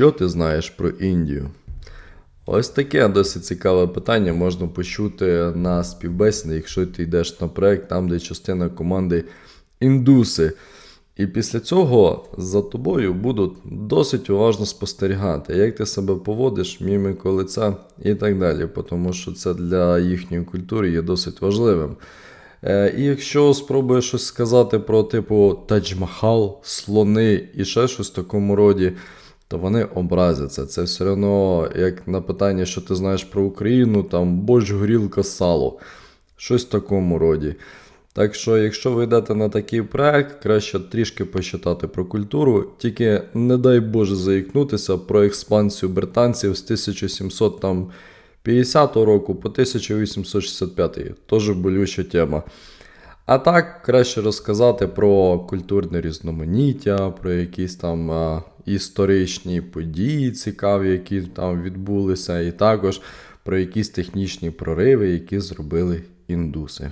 Що ти знаєш про Індію? Ось таке досить цікаве питання можна почути на співбесіді, якщо ти йдеш на проект, там, де частина команди індуси. І після цього за тобою будуть досить уважно спостерігати, як ти себе поводиш, міміку лиця і так далі, тому що це для їхньої культури є досить важливим. Е, і якщо спробуєш щось сказати про типу Тадж-Махал, слони і ще щось в такому роді, то вони образяться. Це все одно як на питання, що ти знаєш про Україну, там борщ, горілка, сало. Щось в такому роді. Так що, якщо ви йдете на такий проект, краще трішки почитати про культуру, тільки не дай Боже заікнутися про експансію британців з 1750 року по 1865. Теж болюча тема. А так, краще розказати про культурне різноманіття, про якісь там історичні події цікаві, які там відбулися, і також про якісь технічні прориви, які зробили індуси.